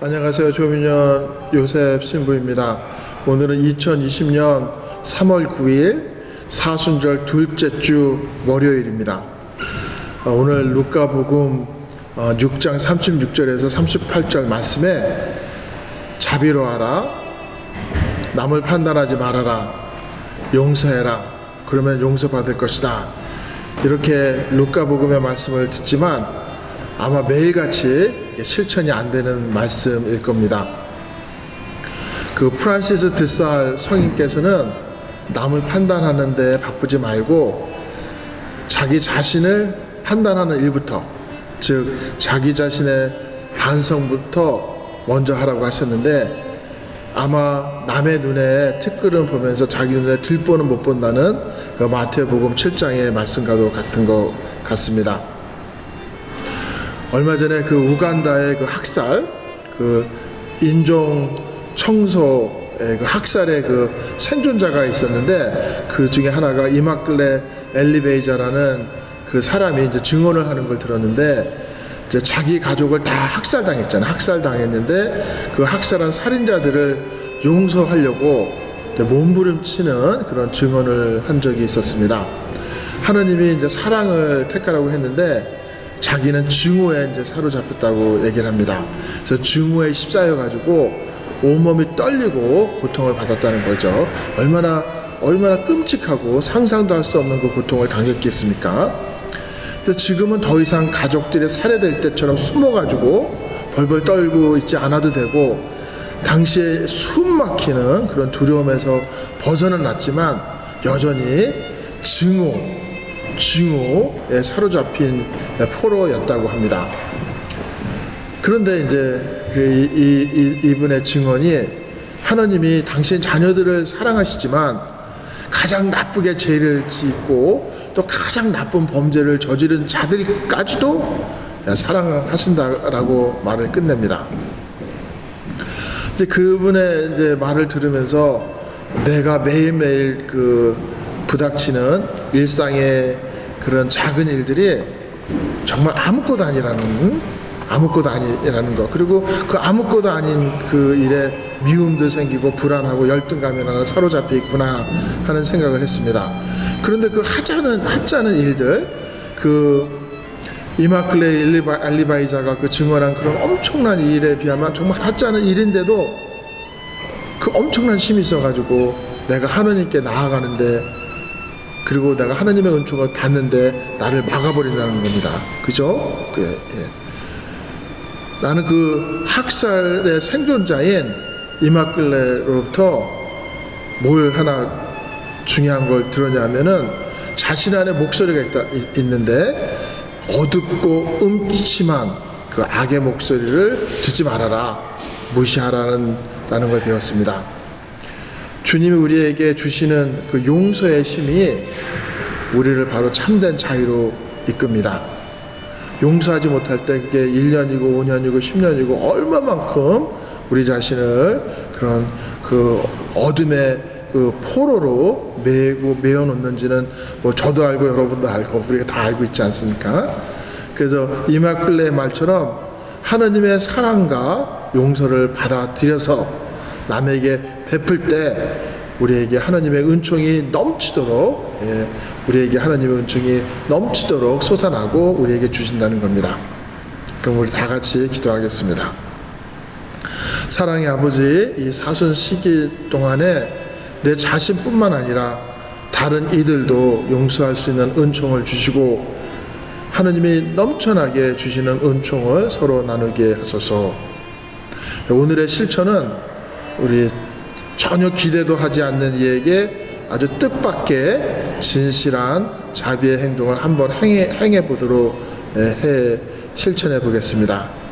안녕하세요. 조민현 요셉 신부입니다. 오늘은 2020년 3월 9일 사순절 둘째 주 월요일입니다. 어, 오늘 루카복음 어, 6장 36절에서 38절 말씀에 자비로 하라 남을 판단하지 말아라 용서해라 그러면 용서받을 것이다 이렇게 루카복음의 말씀을 듣지만 아마 매일같이 실천이 안 되는 말씀일 겁니다. 그 프란시스 드살 성인께서는 남을 판단하는데 바쁘지 말고 자기 자신을 판단하는 일부터 즉 자기 자신의 반성부터 먼저 하라고 하셨는데 아마 남의 눈에 티끌은 보면서 자기 눈에 들보는 못 본다는 그 마태복음 7장의 말씀과도 같은 것 같습니다. 얼마 전에 그 우간다의 그 학살, 그 인종 청소의 그 학살의 그 생존자가 있었는데 그 중에 하나가 이마클레 엘리베이자라는 그 사람이 이제 증언을 하는 걸 들었는데 이제 자기 가족을 다 학살당했잖아요. 학살당했는데 그 학살한 살인자들을 용서하려고 몸부림치는 그런 증언을 한 적이 있었습니다. 하느님이 이제 사랑을 택하라고 했는데 자기는 증오에 이제 사로잡혔다고 얘기를 합니다. 그래서 증오에 휩싸여 가지고 온몸이 떨리고 고통을 받았다는 거죠. 얼마나 얼마나 끔찍하고 상상도 할 수 없는 그 고통을 당했겠습니까? 근데 지금은 더 이상 가족들이 살해될 때처럼 숨어가지고 벌벌 떨고 있지 않아도 되고 당시에 숨 막히는 그런 두려움에서 벗어는 났지만 여전히 증오, 증오에 사로잡힌 포로였다고 합니다. 그런데 이제 그 이, 이, 이, 이분의 증언이 하나님이 당신 자녀들을 사랑하시지만 가장 나쁘게 죄를 짓고 또 가장 나쁜 범죄를 저지른 자들까지도 사랑하신다라고 말을 끝냅니다. 이제 그분의 이제 말을 들으면서 내가 매일매일 그 부닥치는 일상의 그런 작은 일들이 정말 아무것도 아니라는 아무것도 아니라는 거 그리고 그 아무것도 아닌 그 일에 미움도 생기고 불안하고 열등감이 나는 사로잡혀 있구나 하는 생각을 했습니다. 그런데 그 하자는 하자는 일들 그 이마클레 알리바이자가 그 증언한 그런 엄청난 일에 비하면 정말 하자는 일인데도 그 엄청난 힘이 있어가지고 내가 하나님께 나아가는데 그리고 내가 하나님의 은총을 받는데 나를 막아버린다는 겁니다. 그죠? 그, 예. 나는 그 학살의 생존자인 이마클레로부터 뭘 하나 중요한 걸 들었냐면은 자신 안에 목소리가 있다, 있, 있는데 어둡고 음침한 그 악의 목소리를 듣지 말아라 무시하라는 라는 걸 배웠습니다. 주님이 우리에게 주시는 그 용서의 힘이 우리를 바로 참된 자유로 이끕니다. 용서하지 못할 때 그게 1년이고 5년이고 10년이고 얼마만큼 우리 자신을 그런 그 어둠의 그 포로로 매고 매어 놓는지는 뭐 저도 알고 여러분도 알고 우리가 다 알고 있지 않습니까? 그래서 이마클레의 말처럼 하나님의 사랑과 용서를 받아들여서 남에게 베풀 때 우리에게 하나님의 은총이 넘치도록 예, 우리에게 하나님의 은총이 넘치도록 솟아나고 우리에게 주신다는 겁니다. 그럼 우리 다 같이 기도하겠습니다. 사랑의 아버지, 이 사순 시기 동안에 내 자신뿐만 아니라 다른 이들도 용서할 수 있는 은총을 주시고 하나님이 넘쳐나게 주시는 은총을 서로 나누게 하소서. 오늘의 실천은 우리 전혀 기대도 하지 않는 이에게 아주 뜻밖의 진실한 자비의 행동을 한번 행해, 행해 보도록 해 실천해 보겠습니다.